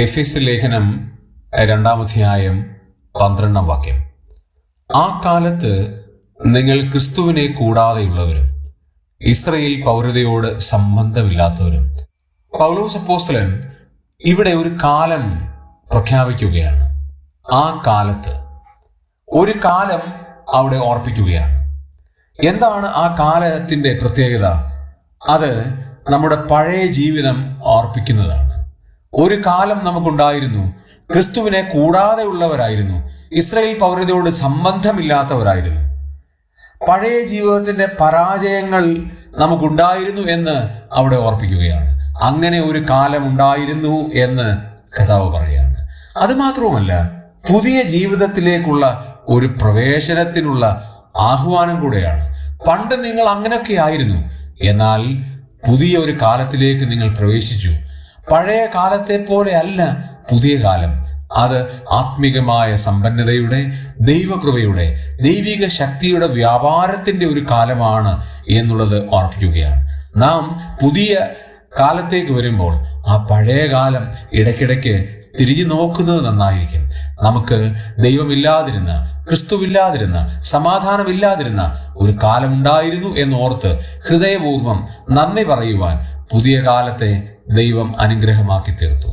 F S ലേഖനം രണ്ടാമധ്യായം പന്ത്രണ്ടാം വാക്യം. ആ കാലത്ത് നിങ്ങൾ ക്രിസ്തുവിനെ കൂടാതെയുള്ളവരും ഇസ്രയേൽ പൗരതയോട് സംബന്ധമില്ലാത്തവരും. പൗലോസ് അപ്പോസ്തലൻ ഇവിടെ ഒരു കാലം പ്രഖ്യാപിക്കുകയാണ്. ആ കാലത്ത് ഒരു കാലം അവിടെ ഓർപ്പിക്കുകയാണ്. എന്താണ് ആ കാലത്തിന്റെ പ്രത്യേകത? അത് നമ്മുടെ പഴയ ജീവിതം ഓർപ്പിക്കുന്നതാണ്. ഒരു കാലം നമുക്കുണ്ടായിരുന്നു. ക്രിസ്തുവിനെ കൂടാതെ ഉള്ളവരായിരുന്നു ഇസ്രയേൽ പൗരതയോട് സംബന്ധമില്ലാത്തവരായിരുന്നു. പഴയ ജീവിതത്തിന്റെ പരാജയങ്ങൾ നമുക്കുണ്ടായിരുന്നു എന്ന് അവിടെ ഓർപ്പിക്കുകയാണ്. അങ്ങനെ ഒരു കാലം ഉണ്ടായിരുന്നു എന്ന് കഥാവ് പറയുകയാണ് അതുമാത്രവുമല്ല പുതിയ ജീവിതത്തിലേക്കുള്ള ഒരു പ്രവേശനത്തിനുള്ള ആഹ്വാനം കൂടെയാണ്. പണ്ട് നിങ്ങൾ അങ്ങനെയൊക്കെ ആയിരുന്നു. എന്നാൽ പുതിയ ഒരു കാലത്തിലേക്ക് നിങ്ങൾ പ്രവേശിച്ചു. പഴയ കാലത്തെ പോലെ അല്ല പുതിയ കാലം. അത് ആത്മികമായ സമ്പന്നതയുടെ ദൈവകൃപയുടെ ദൈവിക ശക്തിയുടെ വ്യാപാരത്തിന്റെ ഒരു കാലമാണ് എന്നുള്ളത് ഓർപ്പിക്കുകയാണ് നാം പുതിയ കാലത്തേക്ക് വരുമ്പോൾ ആ പഴയ കാലം ഇടയ്ക്കിടയ്ക്ക് തിരിഞ്ഞു നോക്കുന്നത് നന്നായിരിക്കും. നമുക്ക് ദൈവമില്ലാതിരുന്ന ക്രിസ്തുവില്ലാതിരുന്ന സമാധാനമില്ലാതിരുന്ന ഒരു കാലമുണ്ടായിരുന്നു എന്നോർത്ത് ഹൃദയപൂർവം നന്ദി പറയുവാൻ പുതിയ കാലത്തെ ദൈവം അനുഗ്രഹമാക്കി തീർത്തു